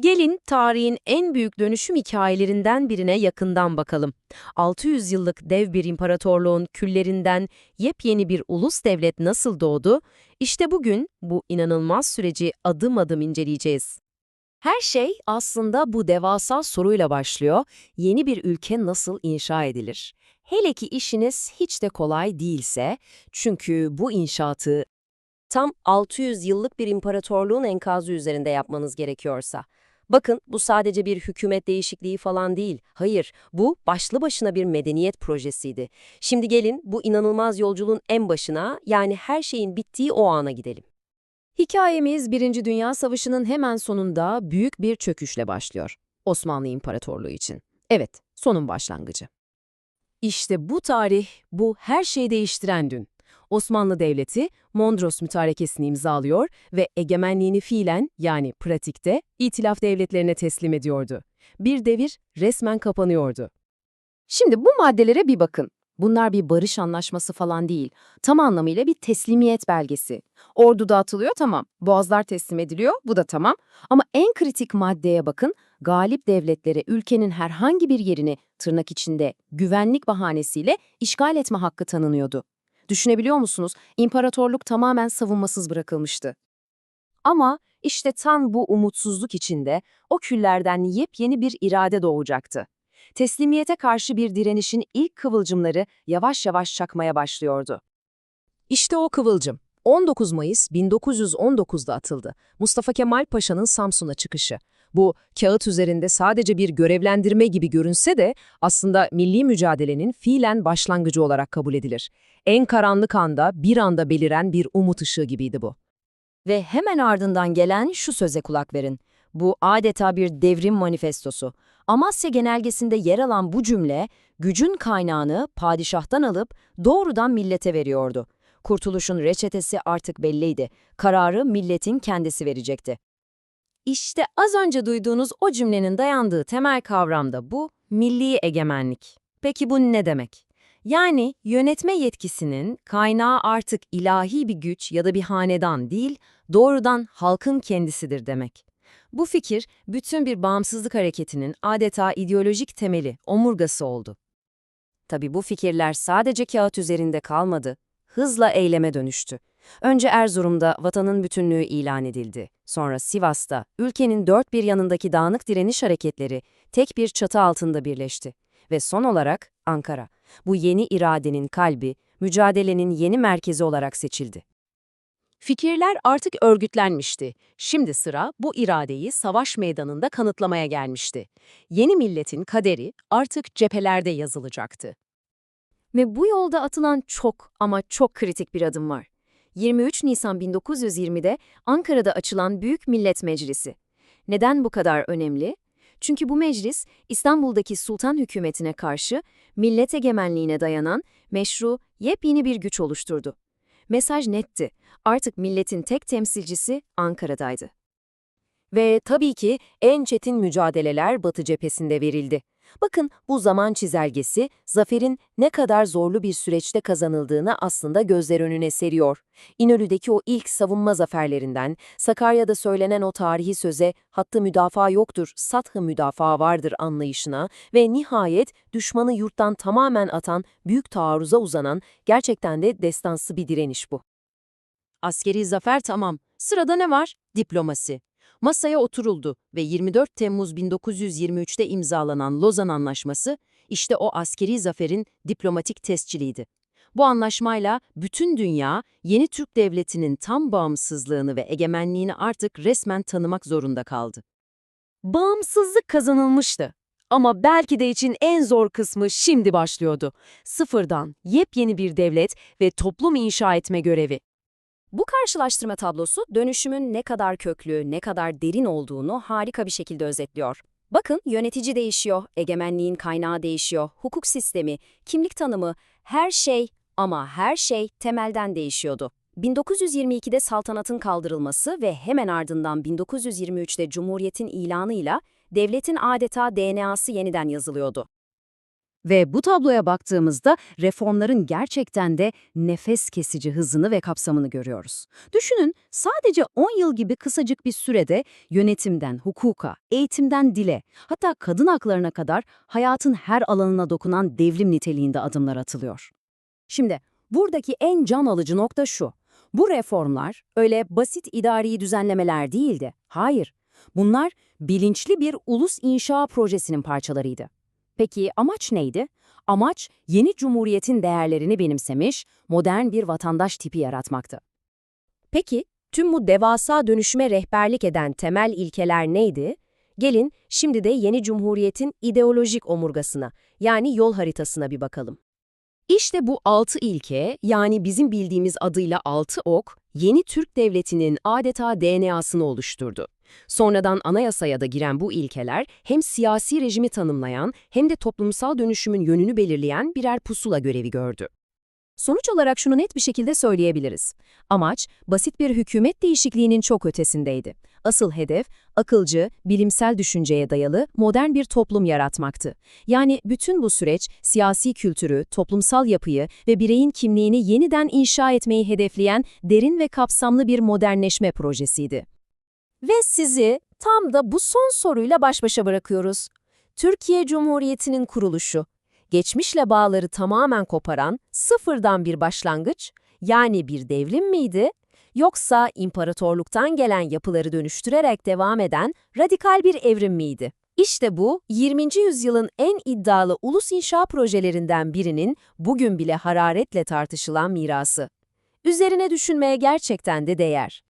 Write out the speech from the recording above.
Gelin tarihin en büyük dönüşüm hikayelerinden birine yakından bakalım. 600 yıllık dev bir imparatorluğun küllerinden yepyeni bir ulus devlet nasıl doğdu? İşte bugün bu inanılmaz süreci adım adım inceleyeceğiz. Her şey aslında bu devasa soruyla başlıyor. Yeni bir ülke nasıl inşa edilir? Hele ki işiniz hiç de kolay değilse, çünkü bu inşaatı tam 600 yıllık bir imparatorluğun enkazı üzerinde yapmanız gerekiyorsa. Bakın bu sadece bir hükümet değişikliği falan değil. Hayır, bu başlı başına bir medeniyet projesiydi. Şimdi gelin bu inanılmaz yolculuğun en başına, yani her şeyin bittiği o ana gidelim. Hikayemiz Birinci Dünya Savaşı'nın hemen sonunda büyük bir çöküşle başlıyor. Osmanlı İmparatorluğu için. Evet, sonun başlangıcı. İşte bu tarih, bu her şeyi değiştiren dün. Osmanlı Devleti Mondros Mütarekesini imzalıyor ve egemenliğini fiilen yani pratikte itilaf devletlerine teslim ediyordu. Bir devir resmen kapanıyordu. Şimdi bu maddelere bir bakın. Bunlar bir barış anlaşması falan değil. Tam anlamıyla bir teslimiyet belgesi. Ordu dağıtılıyor tamam. Boğazlar teslim ediliyor bu da tamam. Ama en kritik maddeye bakın. Galip devletlere ülkenin herhangi bir yerini tırnak içinde güvenlik bahanesiyle işgal etme hakkı tanınıyordu. Düşünebiliyor musunuz? İmparatorluk tamamen savunmasız bırakılmıştı. Ama işte tam bu umutsuzluk içinde o küllerden yepyeni bir irade doğacaktı. Teslimiyete karşı bir direnişin ilk kıvılcımları yavaş yavaş çakmaya başlıyordu. İşte o kıvılcım. 19 Mayıs 1919'da atıldı. Mustafa Kemal Paşa'nın Samsun'a çıkışı. Bu kağıt üzerinde sadece bir görevlendirme gibi görünse de aslında milli mücadelenin fiilen başlangıcı olarak kabul edilir. En karanlık anda bir anda beliren bir umut ışığı gibiydi bu. Ve hemen ardından gelen şu söze kulak verin. Bu adeta bir devrim manifestosu. Amasya genelgesinde yer alan bu cümle, gücün kaynağını padişahtan alıp doğrudan millete veriyordu. Kurtuluşun reçetesi artık belliydi. Kararı milletin kendisi verecekti. İşte az önce duyduğunuz o cümlenin dayandığı temel kavram da bu, milli egemenlik. Peki bu ne demek? Yani yönetme yetkisinin kaynağı artık ilahi bir güç ya da bir hanedan değil, doğrudan halkın kendisidir demek. Bu fikir, bütün bir bağımsızlık hareketinin adeta ideolojik temeli, omurgası oldu. Tabi bu fikirler sadece kağıt üzerinde kalmadı, hızla eyleme dönüştü. Önce Erzurum'da vatanın bütünlüğü ilan edildi. Sonra Sivas'ta, ülkenin dört bir yanındaki dağınık direniş hareketleri tek bir çatı altında birleşti. Ve son olarak Ankara, bu yeni iradenin kalbi, mücadelenin yeni merkezi olarak seçildi. Fikirler artık örgütlenmişti. Şimdi sıra bu iradeyi savaş meydanında kanıtlamaya gelmişti. Yeni milletin kaderi artık cephelerde yazılacaktı. Ve bu yolda atılan çok ama çok kritik bir adım var. 23 Nisan 1920'de Ankara'da açılan Büyük Millet Meclisi. Neden bu kadar önemli? Çünkü bu meclis İstanbul'daki sultan hükümetine karşı millet egemenliğine dayanan meşru, yepyeni bir güç oluşturdu. Mesaj netti. Artık milletin tek temsilcisi Ankara'daydı. Ve tabii ki en çetin mücadeleler Batı cephesinde verildi. Bakın bu zaman çizelgesi zaferin ne kadar zorlu bir süreçte kazanıldığını aslında gözler önüne seriyor. İnönü'deki o ilk savunma zaferlerinden, Sakarya'da söylenen o tarihi söze hattı müdafaa yoktur, sathı müdafaa vardır anlayışına ve nihayet düşmanı yurttan tamamen atan, büyük taarruza uzanan gerçekten de destansı bir direniş bu. Askeri zafer tamam. Sırada ne var? Diplomasi. Masaya oturuldu ve 24 Temmuz 1923'te imzalanan Lozan Anlaşması, işte o askeri zaferin diplomatik tesciliydi. Bu anlaşmayla bütün dünya yeni Türk Devleti'nin tam bağımsızlığını ve egemenliğini artık resmen tanımak zorunda kaldı. Bağımsızlık kazanılmıştı. Ama belki de için en zor kısmı şimdi başlıyordu. Sıfırdan yepyeni bir devlet ve toplum inşa etme görevi. Bu karşılaştırma tablosu dönüşümün ne kadar köklü, ne kadar derin olduğunu harika bir şekilde özetliyor. Bakın yönetici değişiyor, egemenliğin kaynağı değişiyor, hukuk sistemi, kimlik tanımı, her şey ama her şey temelden değişiyordu. 1922'de saltanatın kaldırılması ve hemen ardından 1923'te Cumhuriyet'in ilanıyla devletin adeta DNA'sı yeniden yazılıyordu. Ve bu tabloya baktığımızda reformların gerçekten de nefes kesici hızını ve kapsamını görüyoruz. Düşünün sadece 10 yıl gibi kısacık bir sürede yönetimden hukuka, eğitimden dile, hatta kadın haklarına kadar hayatın her alanına dokunan devrim niteliğinde adımlar atılıyor. Şimdi buradaki en can alıcı nokta şu. Bu reformlar öyle basit idari düzenlemeler değildi. Hayır. Bunlar bilinçli bir ulus inşa projesinin parçalarıydı. Peki amaç neydi? Amaç yeni cumhuriyetin değerlerini benimsemiş, modern bir vatandaş tipi yaratmaktı. Peki, tüm bu devasa dönüşüme rehberlik eden temel ilkeler neydi? Gelin şimdi de yeni cumhuriyetin ideolojik omurgasına, yani yol haritasına bir bakalım. İşte bu altı ilke, yani bizim bildiğimiz adıyla altı ok, yeni Türk Devleti'nin adeta DNA'sını oluşturdu. Sonradan anayasaya da giren bu ilkeler hem siyasi rejimi tanımlayan hem de toplumsal dönüşümün yönünü belirleyen birer pusula görevi gördü. Sonuç olarak şunu net bir şekilde söyleyebiliriz. Amaç, basit bir hükümet değişikliğinin çok ötesindeydi. Asıl hedef, akılcı, bilimsel düşünceye dayalı modern bir toplum yaratmaktı. Yani bütün bu süreç, siyasi kültürü, toplumsal yapıyı ve bireyin kimliğini yeniden inşa etmeyi hedefleyen derin ve kapsamlı bir modernleşme projesiydi. Ve sizi tam da bu son soruyla baş başa bırakıyoruz. Türkiye Cumhuriyeti'nin kuruluşu, geçmişle bağları tamamen koparan sıfırdan bir başlangıç, yani bir devrim miydi? Yoksa imparatorluktan gelen yapıları dönüştürerek devam eden radikal bir evrim miydi? İşte bu, 20. yüzyılın en iddialı ulus inşa projelerinden birinin bugün bile hararetle tartışılan mirası. Üzerine düşünmeye gerçekten de değer.